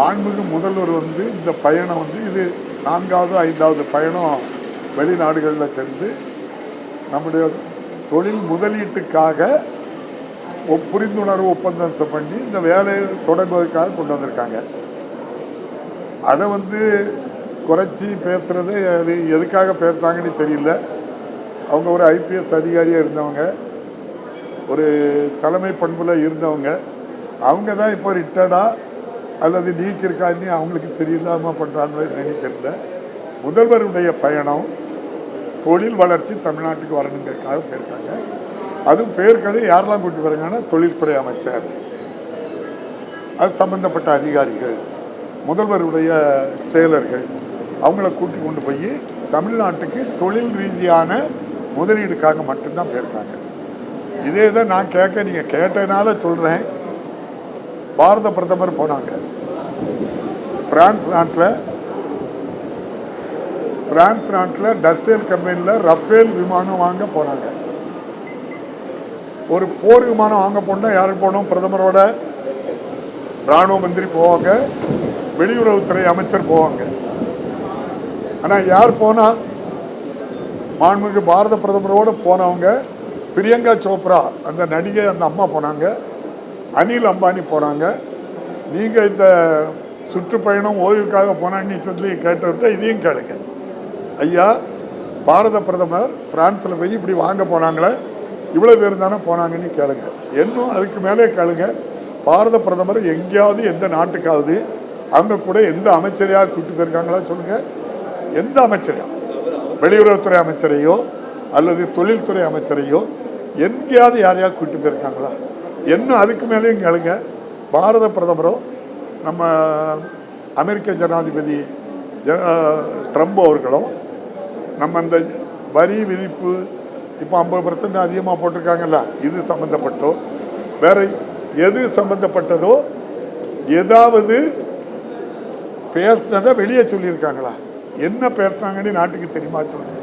மாண்புமிகு முதல்வர் வந்து இந்த பயணம் வந்து இது நான்காவது ஐந்தாவது பயணம் வெளிநாடுகளில் சென்று நம்முடைய தொழில் முதலீட்டுக்காக புரிந்துணர்வு ஒப்பந்தம் பண்ணி இந்த வேலையை தொடங்குவதற்காக கொண்டு வந்திருக்காங்க. அதை வந்து குறைச்சி பேசுகிறது அது எதுக்காக பேசுகிறாங்கன்னு தெரியல. அவங்க ஒரு ஐபிஎஸ் அதிகாரியாக இருந்தவங்க ஒரு தலைமை பண்பில் இருந்தவங்க. அவங்க தான் இப்போ ரிட்டர்டாக அல்லது நீக்கியிருக்கான்னு அவங்களுக்கு தெரியலாமல் பண்ணுறாங்களோ என்னன்னு தெரியல. முதல்வருடைய பயணம் தொழில் வளர்ச்சி தமிழ்நாட்டுக்கு வரணுங்கிறதுக்காக போயிருக்காங்க. அதுவும் போயிருக்கிறது யாரெல்லாம் கூட்டி வராங்கன்னா தொழில்துறை அமைச்சர். அது சம்பந்தப்பட்ட அதிகாரிகள் முதல்வருடைய செயலர்கள் அவங்கள கூட்டி கொண்டு போய் தமிழ்நாட்டுக்கு தொழில் ரீதியான முதலீடுக்காக மட்டும்தான் போயிருக்காங்க. இதே தான் நான் கேட்க நீங்கள் கேட்டனால சொல்கிறேன் பாரத பிரதமர் போனாங்க. ஃப்ரான்ஸ் நாட்டில் ஃப்ரான்ஸ் நாட்டில் டசேல் கம்பெனியில் ரஃபேல் விமானம் வாங்க போனாங்க ஒரு போர் விமானம் வாங்க போனால் யாருக்கு போனோம் பிரதமரோட ராணுவ மந்திரி போவாங்க. வெளியுறவுத்துறை அமைச்சர் போவாங்க. ஆனால் யார் போனால் மாண்புமிகு பாரத பிரதமரோடு போனவங்க பிரியங்கா சோப்ரா அந்த நடிகை அந்த அம்மா போனாங்க. அனில் அம்பானி போகிறாங்க நீங்கள் இந்த சுற்றுப்பயணம் ஓய்வுக்காக போனான்னு சொல்லி கேட்டுவிட்டு இதையும் கேளுங்க. ஐயா பாரத பிரதமர் பிரான்ஸில் போய் இப்படி வாங்க போனாங்களே இவ்வளோ பேர் தானே போனாங்கன்னு கேளுங்க. இன்னும் அதுக்கு மேலே கேளுங்க. பாரத பிரதமர் எங்கேயாவது எந்த நாட்டுக்காவது அங்கே கூட எந்த அமைச்சரையாக கூப்பிட்டு போயிருக்காங்களா சொல்லுங்கள் எந்த அமைச்சரையா? வெளியுறவுத்துறை அமைச்சரையோ அல்லது தொழில்துறை அமைச்சரையோ எங்கேயாவது யாரையாவது கூப்பிட்டு போயிருக்காங்களா? இன்னும் அதுக்கு மேலேயும் கேளுங்க. பாரத பிரதமரோ நம்ம அமெரிக்க ஜனாதிபதி ஜ ட்ரம்ப் அவர்களோ நம்ம அந்த வரி விதிப்பு இப்போ ஐம்பது பர்சன்ட் அதிகமாக போட்டிருக்காங்கல்ல இது சம்மந்தப்பட்டோ வேற எது சம்மந்தப்பட்டதோ ஏதாவது பேசினதை வெளியே சொல்லியிருக்காங்களா? என்ன பேசினாங்கன்னு நாட்டுக்கு தெரியுமா சொல்லுங்க.